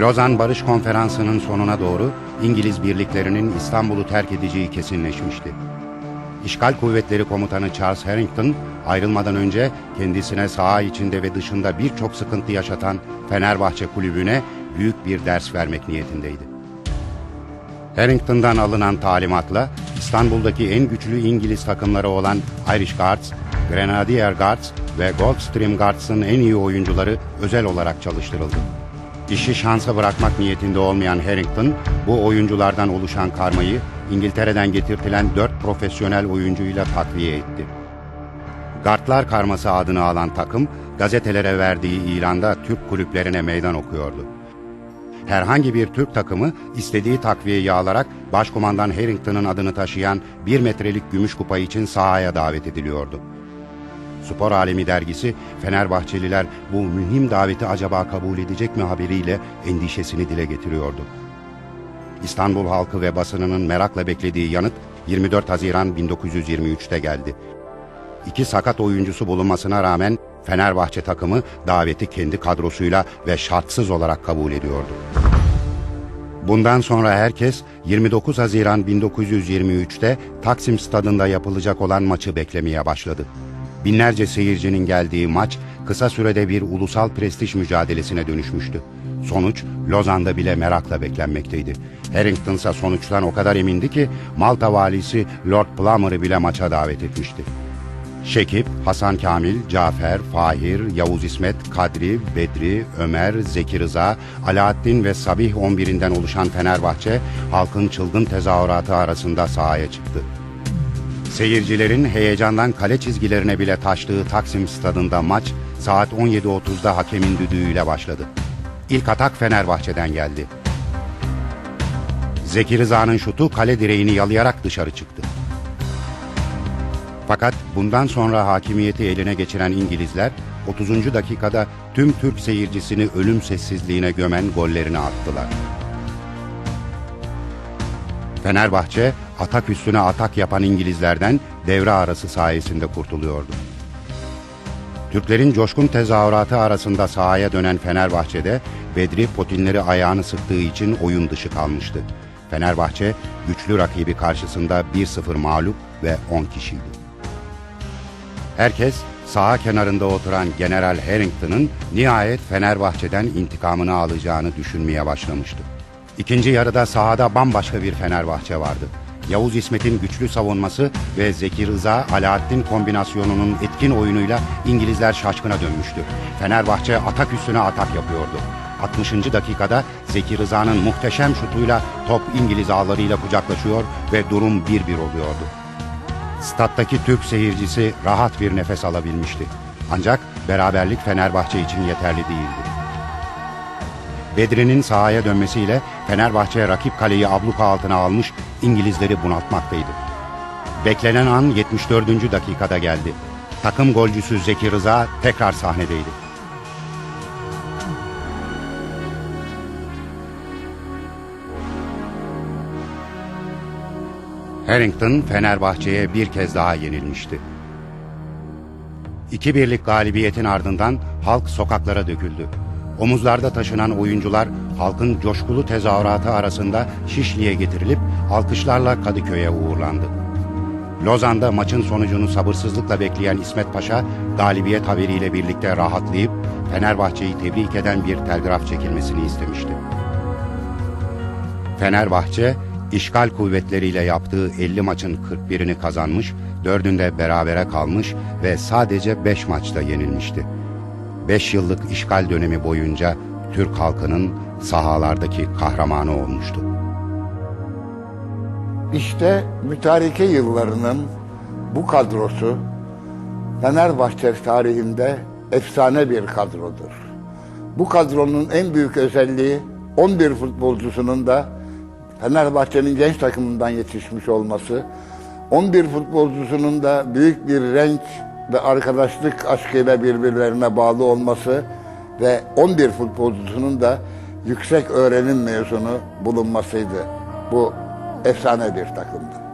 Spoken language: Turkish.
Lozan Barış Konferansı'nın sonuna doğru İngiliz birliklerinin İstanbul'u terk edeceği kesinleşmişti. İşgal Kuvvetleri Komutanı Charles Harrington ayrılmadan önce kendisine saha içinde ve dışında birçok sıkıntı yaşatan Fenerbahçe kulübüne büyük bir ders vermek niyetindeydi. Harrington'dan alınan talimatla İstanbul'daki en güçlü İngiliz takımları olan Irish Guards, Grenadier Guards ve Gulfstream Guards'ın en iyi oyuncuları özel olarak çalıştırıldı. İşi şansa bırakmak niyetinde olmayan Harrington, bu oyunculardan oluşan karmayı İngiltere'den getirtilen dört profesyonel oyuncuyla takviye etti. Gardlar karması adını alan takım, gazetelere verdiği ilanda Türk kulüplerine meydan okuyordu. Herhangi bir Türk takımı istediği takviyeyi alarak Başkomandan Harrington'ın adını taşıyan bir metrelik gümüş kupa için sahaya davet ediliyordu. Spor Alemi dergisi Fenerbahçeliler bu mühim daveti acaba kabul edecek mi haberiyle endişesini dile getiriyordu. İstanbul halkı ve basınının merakla beklediği yanıt 24 Haziran 1923'te geldi. İki sakat oyuncusu bulunmasına rağmen Fenerbahçe takımı daveti kendi kadrosuyla ve şartsız olarak kabul ediyordu. Bundan sonra herkes 29 Haziran 1923'te Taksim Stadında yapılacak olan maçı beklemeye başladı. Binlerce seyircinin geldiği maç kısa sürede bir ulusal prestij mücadelesine dönüşmüştü. Sonuç Lozan'da bile merakla beklenmekteydi. Harrington ise sonuçtan o kadar emindi ki Malta valisi Lord Plumer'ı bile maça davet etmişti. Şekip, Hasan Kamil, Cafer, Fahir, Yavuz İsmet, Kadri, Bedri, Ömer, Zeki Rıza, Alaaddin ve Sabih 11'inden oluşan Fenerbahçe, halkın çılgın tezahüratı arasında sahaya çıktı. Seyircilerin heyecandan kale çizgilerine bile taştığı Taksim Stadında maç saat 17.30'da hakemin düdüğüyle başladı. İlk atak Fenerbahçe'den geldi. Zeki Rıza'nın şutu kale direğini yalayarak dışarı çıktı. Fakat bundan sonra hakimiyeti eline geçiren İngilizler 30. dakikada tüm Türk seyircisini ölüm sessizliğine gömen gollerini attılar. Fenerbahçe atak üstüne atak yapan İngilizlerden devre arası sayesinde kurtuluyordu. Türklerin coşkun tezahüratı arasında sahaya dönen Fenerbahçe'de Bedri potinleri ayağını sıktığı için oyun dışı kalmıştı. Fenerbahçe güçlü rakibi karşısında 1-0 mağlup ve 10 kişiydi. Herkes saha kenarında oturan General Harrington'ın nihayet Fenerbahçe'den intikamını alacağını düşünmeye başlamıştı. İkinci yarıda sahada bambaşka bir Fenerbahçe vardı. Yavuz İsmet'in güçlü savunması ve Zeki Rıza Alaaddin kombinasyonunun etkin oyunuyla İngilizler şaşkına dönmüştü. Fenerbahçe atak üstüne atak yapıyordu. 60. dakikada Zeki Rıza'nın muhteşem şutuyla top İngiliz ağlarıyla kucaklaşıyor ve durum 1-1 oluyordu. Stat'taki Türk seyircisi rahat bir nefes alabilmişti. Ancak beraberlik Fenerbahçe için yeterli değildi. Bedri'nin sahaya dönmesiyle Fenerbahçe rakip kaleyi abluka altına almış İngilizleri bunaltmaktaydı. Beklenen an 74. dakikada geldi. Takım golcüsü Zeki Rıza tekrar sahnedeydi. Harrington Fenerbahçe'ye bir kez daha yenilmişti. İki birlik galibiyetin ardından halk sokaklara döküldü. Omuzlarda taşınan oyuncular halkın coşkulu tezahüratı arasında Şişli'ye getirilip alkışlarla Kadıköy'e uğurlandı. Lozan'da maçın sonucunu sabırsızlıkla bekleyen İsmet Paşa galibiyet haberiyle birlikte rahatlayıp Fenerbahçe'yi tebrik eden bir telgraf çekilmesini istemişti. Fenerbahçe, işgal kuvvetleriyle yaptığı 50 maçın 41'ini kazanmış, 4'ünde berabere kalmış ve sadece 5 maçta yenilmişti. 5 yıllık işgal dönemi boyunca Türk halkının sahalardaki kahramanı olmuştu. İşte mütareke yıllarının bu kadrosu Fenerbahçe tarihinde efsane bir kadrodur. Bu kadronun en büyük özelliği 11 futbolcusunun da Fenerbahçe'nin genç takımından yetişmiş olması, 11 futbolcusunun da büyük bir renk ve arkadaşlık aşkıyla birbirlerine bağlı olması ve 11 futbolcusunun da yüksek öğrenim mezunu bulunmasıydı. Bu efsane bir takımdı.